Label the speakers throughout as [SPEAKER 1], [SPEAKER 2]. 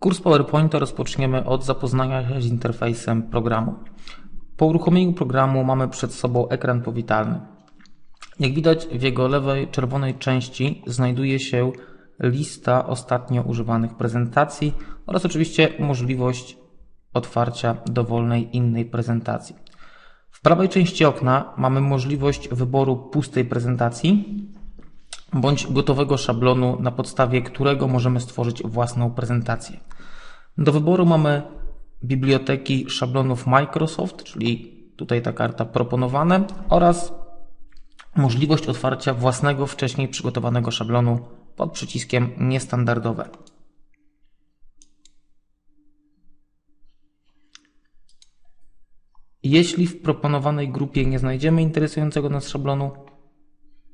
[SPEAKER 1] Kurs PowerPointa rozpoczniemy od zapoznania się z interfejsem programu. Po uruchomieniu programu mamy przed sobą ekran powitalny. Jak widać w jego lewej czerwonej części znajduje się lista ostatnio używanych prezentacji oraz oczywiście możliwość otwarcia dowolnej innej prezentacji. W prawej części okna mamy możliwość wyboru pustej prezentacji bądź gotowego szablonu, na podstawie którego możemy stworzyć własną prezentację. Do wyboru mamy biblioteki szablonów Microsoft, czyli tutaj ta karta proponowane, oraz możliwość otwarcia własnego wcześniej przygotowanego szablonu pod przyciskiem niestandardowe. Jeśli w proponowanej grupie nie znajdziemy interesującego nas szablonu,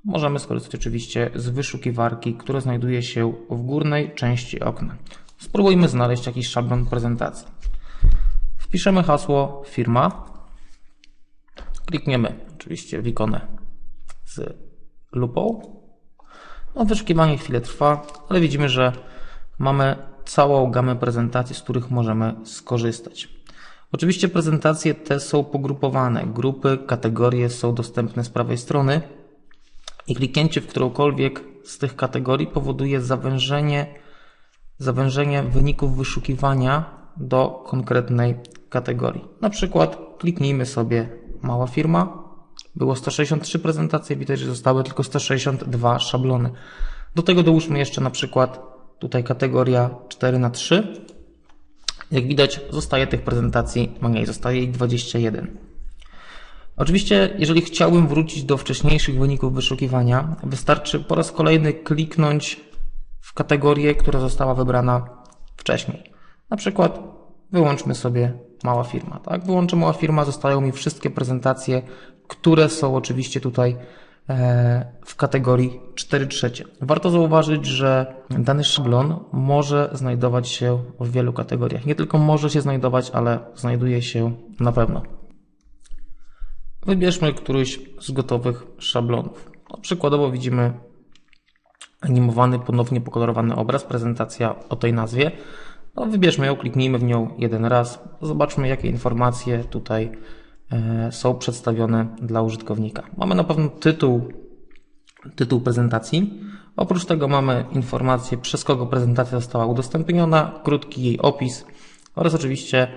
[SPEAKER 1] możemy skorzystać oczywiście z wyszukiwarki, która znajduje się w górnej części okna. Spróbujmy znaleźć jakiś szablon prezentacji. Wpiszemy hasło firma. Klikniemy oczywiście w ikonę z lupą. No, wyszukiwanie chwilę trwa, ale widzimy, że mamy całą gamę prezentacji, z których możemy skorzystać. Oczywiście prezentacje te są pogrupowane. Grupy, kategorie są dostępne z prawej strony i kliknięcie w którąkolwiek z tych kategorii powoduje zawężenie, zawężenie wyników wyszukiwania do konkretnej kategorii. Na przykład kliknijmy sobie mała firma. Było 163 prezentacje, widać, że zostały tylko 162 szablony. Do tego dołóżmy jeszcze na przykład tutaj kategoria 4 na 3 Jak widać, zostaje tych prezentacji mniej, zostaje ich 21. Oczywiście, jeżeli chciałbym wrócić do wcześniejszych wyników wyszukiwania, wystarczy po raz kolejny kliknąć w kategorię, która została wybrana wcześniej. Na przykład wyłączmy sobie mała firma. Tak? Wyłączę mała firma, zostają mi wszystkie prezentacje, które są oczywiście tutaj e, w kategorii 4 trzecie. Warto zauważyć, że dany szablon może znajdować się w wielu kategoriach. Nie tylko może się znajdować, ale znajduje się na pewno. Wybierzmy któryś z gotowych szablonów. No, przykładowo widzimy animowany, ponownie pokolorowany obraz, prezentacja o tej nazwie. No, wybierzmy ją, kliknijmy w nią jeden raz, zobaczmy jakie informacje tutaj e, są przedstawione dla użytkownika. Mamy na pewno tytuł, tytuł prezentacji. Oprócz tego mamy informację, przez kogo prezentacja została udostępniona, krótki jej opis oraz oczywiście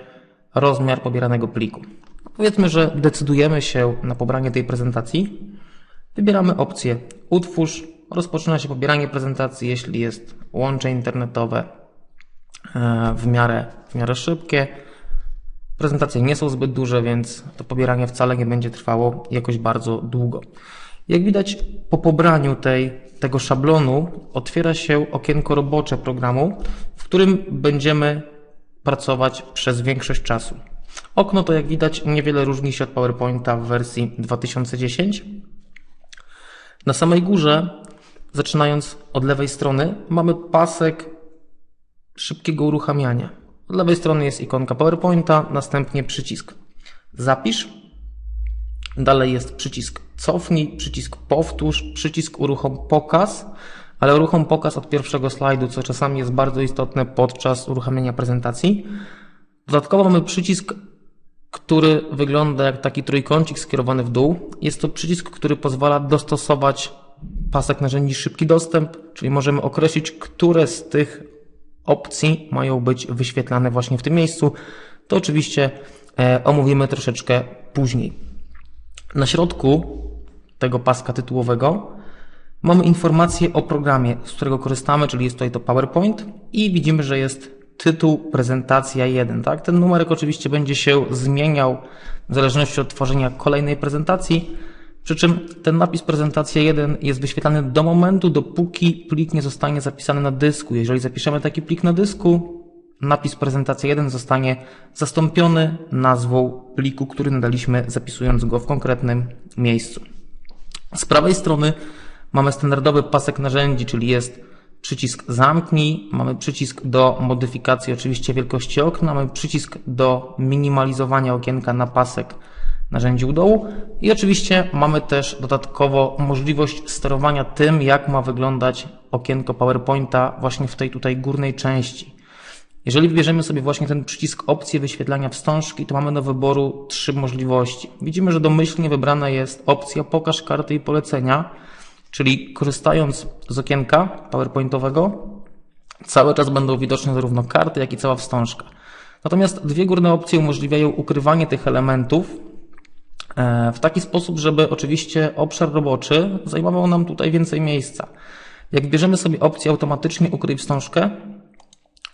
[SPEAKER 1] rozmiar pobieranego pliku. Powiedzmy, że decydujemy się na pobranie tej prezentacji. Wybieramy opcję Utwórz. Rozpoczyna się pobieranie prezentacji, jeśli jest łącze internetowe e, w miarę, w miarę szybkie. Prezentacje nie są zbyt duże, więc to pobieranie wcale nie będzie trwało jakoś bardzo długo. Jak widać, po pobraniu tej, tego szablonu otwiera się okienko robocze programu, w którym będziemy pracować przez większość czasu. Okno to jak widać niewiele różni się od PowerPointa w wersji 2010. Na samej górze, zaczynając od lewej strony, mamy pasek szybkiego uruchamiania. Od lewej strony jest ikonka PowerPointa, następnie przycisk Zapisz. Dalej jest przycisk Cofnij, przycisk Powtórz, przycisk Uruchom Pokaz, ale uruchom pokaz od pierwszego slajdu, co czasami jest bardzo istotne podczas uruchamiania prezentacji. Dodatkowo mamy przycisk, który wygląda jak taki trójkącik skierowany w dół. Jest to przycisk, który pozwala dostosować pasek narzędzi szybki dostęp, czyli możemy określić, które z tych opcji mają być wyświetlane właśnie w tym miejscu. To oczywiście e, omówimy troszeczkę później. Na środku tego paska tytułowego mamy informację o programie, z którego korzystamy, czyli jest tutaj to PowerPoint i widzimy, że jest tytuł prezentacja 1. Tak? Ten numerek oczywiście będzie się zmieniał w zależności od tworzenia kolejnej prezentacji, przy czym ten napis prezentacja 1 jest wyświetlany do momentu, dopóki plik nie zostanie zapisany na dysku. Jeżeli zapiszemy taki plik na dysku, napis prezentacja 1 zostanie zastąpiony nazwą pliku, który nadaliśmy zapisując go w konkretnym miejscu. Z prawej strony mamy standardowy pasek narzędzi, czyli jest przycisk zamknij, mamy przycisk do modyfikacji oczywiście wielkości okna, mamy przycisk do minimalizowania okienka na pasek narzędzi u dołu i oczywiście mamy też dodatkowo możliwość sterowania tym, jak ma wyglądać okienko PowerPointa właśnie w tej tutaj górnej części. Jeżeli wybierzemy sobie właśnie ten przycisk opcje wyświetlania wstążki, to mamy do wyboru trzy możliwości. Widzimy, że domyślnie wybrana jest opcja pokaż karty i polecenia, czyli korzystając z okienka PowerPointowego, cały czas będą widoczne zarówno karty, jak i cała wstążka. Natomiast dwie górne opcje umożliwiają ukrywanie tych elementów e, w taki sposób, żeby oczywiście obszar roboczy zajmował nam tutaj więcej miejsca. Jak bierzemy sobie opcję automatycznie ukryj wstążkę,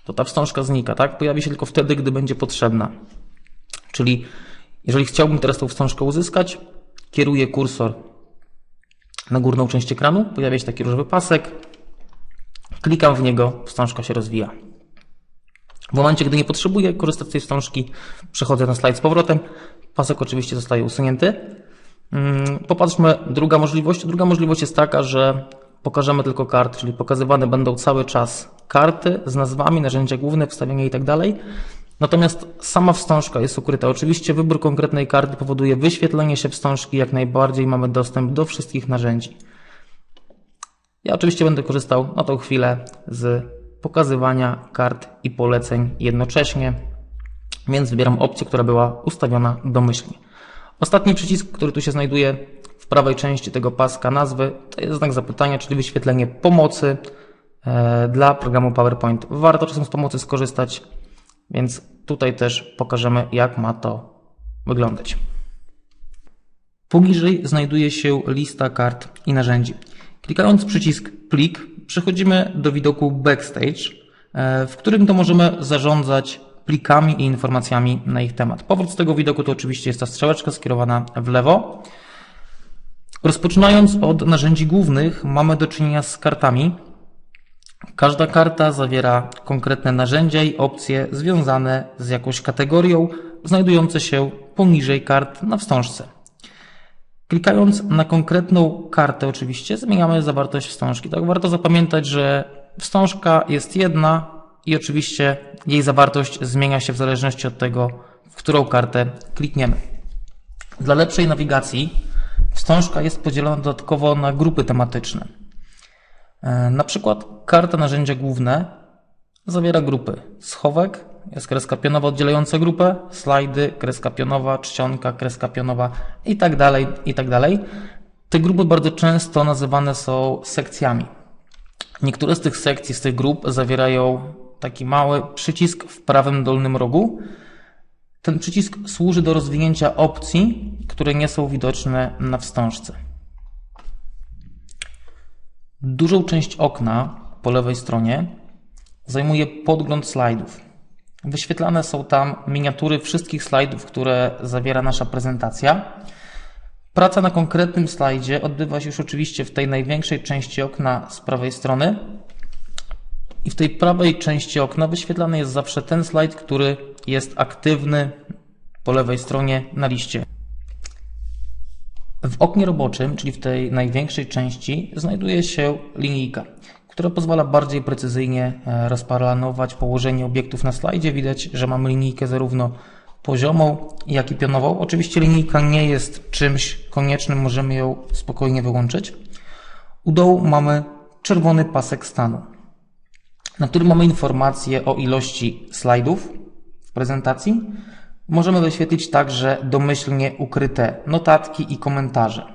[SPEAKER 1] to ta wstążka znika, tak? Pojawi się tylko wtedy, gdy będzie potrzebna. Czyli jeżeli chciałbym teraz tą wstążkę uzyskać, kieruję kursor na górną część ekranu, pojawia się taki różowy pasek, klikam w niego, wstążka się rozwija. W momencie, gdy nie potrzebuję korzystać z tej wstążki, przechodzę na slajd z powrotem. Pasek oczywiście zostaje usunięty. Mm, popatrzmy, druga możliwość. Druga możliwość jest taka, że pokażemy tylko karty, czyli pokazywane będą cały czas karty z nazwami, narzędzia główne, wstawienia itd. Natomiast sama wstążka jest ukryta. Oczywiście wybór konkretnej karty powoduje wyświetlenie się wstążki, jak najbardziej mamy dostęp do wszystkich narzędzi. Ja oczywiście będę korzystał na tą chwilę z pokazywania kart i poleceń jednocześnie, więc wybieram opcję, która była ustawiona domyślnie. Ostatni przycisk, który tu się znajduje w prawej części tego paska nazwy, to jest znak zapytania, czyli wyświetlenie pomocy e, dla programu PowerPoint. Warto czasem z pomocy skorzystać, więc tutaj też pokażemy, jak ma to wyglądać. Poniżej znajduje się lista kart i narzędzi. Klikając przycisk plik, przechodzimy do widoku Backstage, e, w którym to możemy zarządzać plikami i informacjami na ich temat. Powrót z tego widoku to oczywiście jest ta strzałeczka skierowana w lewo. Rozpoczynając od narzędzi głównych, mamy do czynienia z kartami. Każda karta zawiera konkretne narzędzia i opcje związane z jakąś kategorią, znajdujące się poniżej kart na wstążce. Klikając na konkretną kartę oczywiście zmieniamy zawartość wstążki. Tak warto zapamiętać, że wstążka jest jedna i oczywiście jej zawartość zmienia się w zależności od tego, w którą kartę klikniemy. Dla lepszej nawigacji wstążka jest podzielona dodatkowo na grupy tematyczne. E, na przykład karta narzędzia główne zawiera grupy schowek, jest kreska pionowa oddzielająca grupę, slajdy, kreska pionowa, czcionka, kreska pionowa i tak dalej, i tak dalej. Te grupy bardzo często nazywane są sekcjami. Niektóre z tych sekcji, z tych grup zawierają taki mały przycisk w prawym dolnym rogu. Ten przycisk służy do rozwinięcia opcji, które nie są widoczne na wstążce. Dużą część okna po lewej stronie zajmuje podgląd slajdów. Wyświetlane są tam miniatury wszystkich slajdów, które zawiera nasza prezentacja. Praca na konkretnym slajdzie odbywa się już oczywiście w tej największej części okna z prawej strony. I w tej prawej części okna wyświetlany jest zawsze ten slajd, który jest aktywny po lewej stronie na liście. W oknie roboczym, czyli w tej największej części, znajduje się linijka która pozwala bardziej precyzyjnie e, rozplanować położenie obiektów na slajdzie. Widać, że mamy linijkę zarówno poziomą, jak i pionową. Oczywiście linijka nie jest czymś koniecznym, możemy ją spokojnie wyłączyć. U dołu mamy czerwony pasek stanu, na którym mamy informacje o ilości slajdów w prezentacji. Możemy wyświetlić także domyślnie ukryte notatki i komentarze.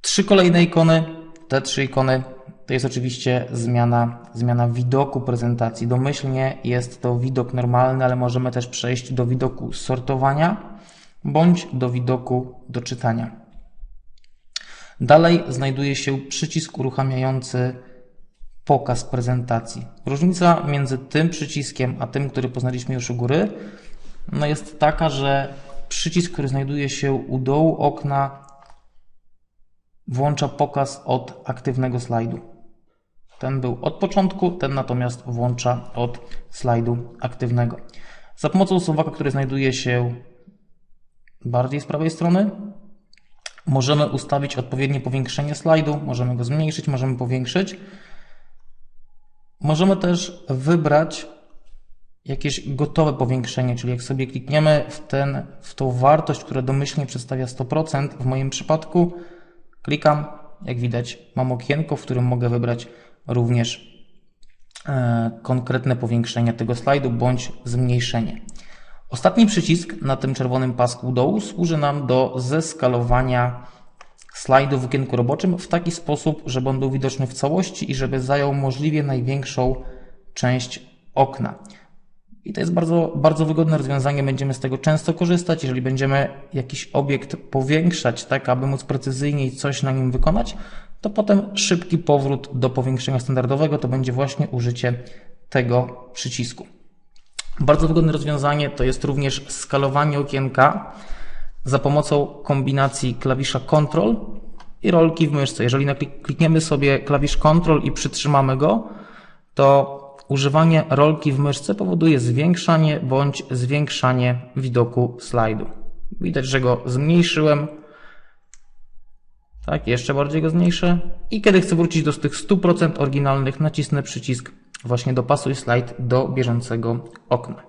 [SPEAKER 1] Trzy kolejne ikony, te trzy ikony to jest oczywiście zmiana, zmiana widoku prezentacji. Domyślnie jest to widok normalny, ale możemy też przejść do widoku sortowania bądź do widoku do czytania. Dalej znajduje się przycisk uruchamiający pokaz prezentacji. Różnica między tym przyciskiem a tym, który poznaliśmy już u góry, no jest taka, że przycisk, który znajduje się u dołu okna, włącza pokaz od aktywnego slajdu. Ten był od początku, ten natomiast włącza od slajdu aktywnego. Za pomocą suwaka, który znajduje się bardziej z prawej strony, możemy ustawić odpowiednie powiększenie slajdu, możemy go zmniejszyć, możemy powiększyć. Możemy też wybrać jakieś gotowe powiększenie, czyli jak sobie klikniemy w, ten, w tą wartość, która domyślnie przedstawia 100%, w moim przypadku klikam, jak widać mam okienko, w którym mogę wybrać również e, konkretne powiększenie tego slajdu bądź zmniejszenie. Ostatni przycisk na tym czerwonym pasku dołu służy nam do zeskalowania slajdu w okienku roboczym w taki sposób, żeby on był widoczny w całości i żeby zajął możliwie największą część okna. I to jest bardzo, bardzo wygodne rozwiązanie. Będziemy z tego często korzystać. Jeżeli będziemy jakiś obiekt powiększać, tak aby móc precyzyjniej coś na nim wykonać, to potem szybki powrót do powiększenia standardowego to będzie właśnie użycie tego przycisku. Bardzo wygodne rozwiązanie to jest również skalowanie okienka za pomocą kombinacji klawisza Ctrl i rolki w myszce. Jeżeli klikniemy sobie klawisz Ctrl i przytrzymamy go, to używanie rolki w myszce powoduje zwiększanie bądź zwiększanie widoku slajdu. Widać, że go zmniejszyłem. Tak, jeszcze bardziej go zmniejszę. I kiedy chcę wrócić do tych 100% oryginalnych, nacisnę przycisk właśnie dopasuj slajd do bieżącego okna.